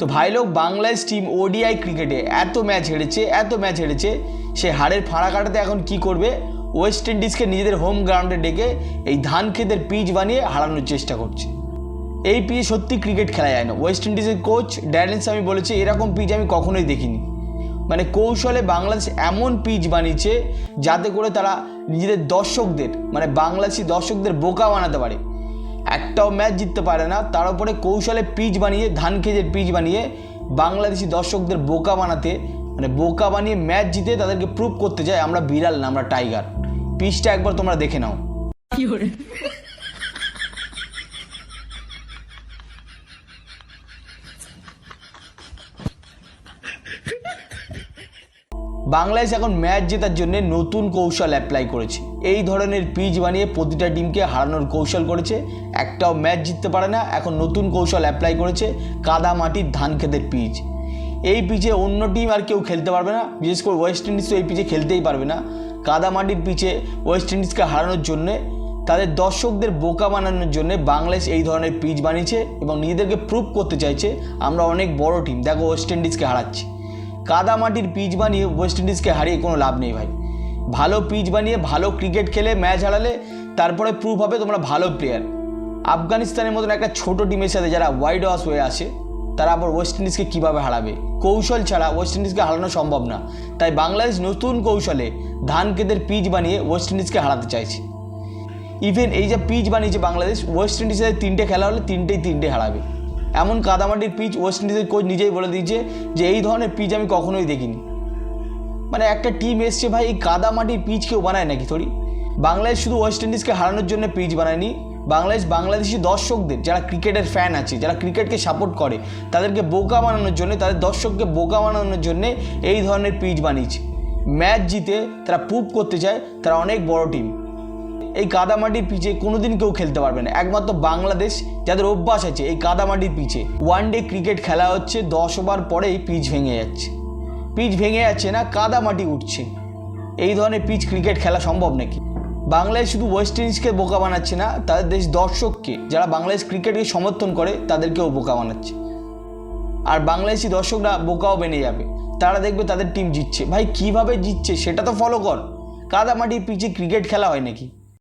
তো ভাই লোক বাংলাদেশ টিম ওডিআই ক্রিকেটে এত ম্যাচ হেরেছে, এত ম্যাচ হেরেছে, সে হারের ফাঁড়া কাটাতে এখন কি করবে? ওয়েস্ট ইন্ডিজকে নিজেদের হোম গ্রাউন্ডে ডেকে এই ধান খেতের পিচ বানিয়ে হারানোর চেষ্টা করছে। এই পিচ সত্যি ক্রিকেট খেলা যায় না। ওয়েস্ট ইন্ডিজের কোচ ড্যারেন আমি বলেছে, এরকম পিচ আমি কখনোই দেখিনি। মানে কৌশলে বাংলাদেশ এমন পিচ বানিয়েছে, যাতে করে তারা নিজেদের দর্শকদের মানে বাংলাদেশি দর্শকদের বোকা বানাতে পারে। একটাও ম্যাচ জিততে পারে না। তার উপরে কৌশলে পিচ বানিয়ে, ধান খেজের পিচ বানিয়ে বাংলাদেশি দর্শকদের বোকা বানাতে মানে বোকা বানিয়ে ম্যাচ জিতে তাদেরকে প্রুভ করতে চায় আমরা বিড়াল না, আমরা টাইগার পিচটা একবার তোমরা দেখে নাও। বাংলাদেশ এখন ম্যাচ জেতার জন্য নতুন কৌশল অ্যাপ্লাই করেছে। এই ধরনের পিচ বানিয়ে প্রতিটা টিমকে হারানোর কৌশল করেছে। একটাও ম্যাচ জিততে পারে না, এখন নতুন কৌশল অ্যাপ্লাই করেছে কাদা মাটির ধান খেতের পিচ এই পিচে অন্য টিম আর কেউ খেলতে পারবে না, বিশেষ করে ওয়েস্ট ইন্ডিজ তো এই পিচে খেলতেই পারবে না। কাদা মাটির পিচে ওয়েস্ট ইন্ডিজকে হারানোর জন্যে, তাদের দর্শকদের বোকা বানানোর জন্য বাংলাদেশ এই ধরনের পিচ বানিয়েছে এবং নিজেদেরকে প্রুভ করতে চাইছে, আমরা অনেক বড় টিম দেখো ওয়েস্ট ইন্ডিজকে হারাচ্ছি। কাদা মাটির পিচ বানিয়ে ওয়েস্ট ইন্ডিজকে হারিয়ে কোনো লাভ নেই ভাই। ভালো পিচ বানিয়ে, ভালো ক্রিকেট খেলে, ম্যাচ হারালে তারপরে প্রুফ হবে তোমরা ভালো প্লেয়ার আফগানিস্তানের মতন একটা ছোট টিমের সাথে যারা ওয়াইড ওয়াশ হয়ে আসে তারা আবার ওয়েস্ট ইন্ডিজকে কীভাবে হারাবে? কৌশল ছাড়া ওয়েস্ট ইন্ডিজকে হারানো সম্ভব না। তাই বাংলাদেশ নতুন কৌশলে ধান কেদের পিচ বানিয়ে ওয়েস্ট ইন্ডিজকে হারাতে চাইছে। ইভেন এই যে পিচ বানিয়েছে বাংলাদেশ ওয়েস্ট ইন্ডিজের তিনটে খেলা হলে তিনটেই তিনটে হারাবে। এমন কাদামাটির পিচ ওয়েস্ট ইন্ডিজের কোচ নিজেই বলে দিয়েছে যে এই ধরনের পিচ আমি কখনোই দেখিনি। মানে একটা টিম এসছে ভাই, এই কাদামাটির পিচ কেউ বানায় নাকি থরি? বাংলাদেশ শুধু ওয়েস্ট ইন্ডিজকে হারানোর জন্য পিচ বানায়নি, বাংলাদেশ বাংলাদেশি দর্শকদের, যারা ক্রিকেটের ফ্যান আছে, যারা ক্রিকেটকে সাপোর্ট করে, তাদেরকে বোকা বানানোর জন্য, তাদের দর্শককে বোকা বানানোর জন্য এই ধরনের পিচ বানিয়েছে। ম্যাচ জিতে তারা প্রুভ করতে চায়, তারা অনেক বড় টিম এই কাদামাটির পিচে কোনোদিন কেউ খেলতে পারবে না। একমাত্র বাংলাদেশ যাদের অভ্যাস আছে এই কাদামাটির পিচে। ওয়ান ডে ক্রিকেট খেলা হচ্ছে, দশ ওভার পরেই পিচ ভেঙে যাচ্ছে। পিচ ভেঙে যাচ্ছে না, কাদামাটি উঠছে। এই ধরনের পিচ ক্রিকেট খেলা সম্ভব নাকি? বাংলাদেশ শুধু ওয়েস্ট ইন্ডিজকে বোকা বানাচ্ছে না, তাদের দেশ দর্শককে, যারা বাংলাদেশ ক্রিকেটকে সমর্থন করে, তাদেরকেও বোকা বানাচ্ছে। আর বাংলাদেশি দর্শকরা বোকাও বেনে যাবে। তারা দেখবে তাদের টিম জিতছে। ভাই, কীভাবে জিতছে সেটা তো ফলো কর। কাদামাটির পিচে ক্রিকেট খেলা হয় নাকি?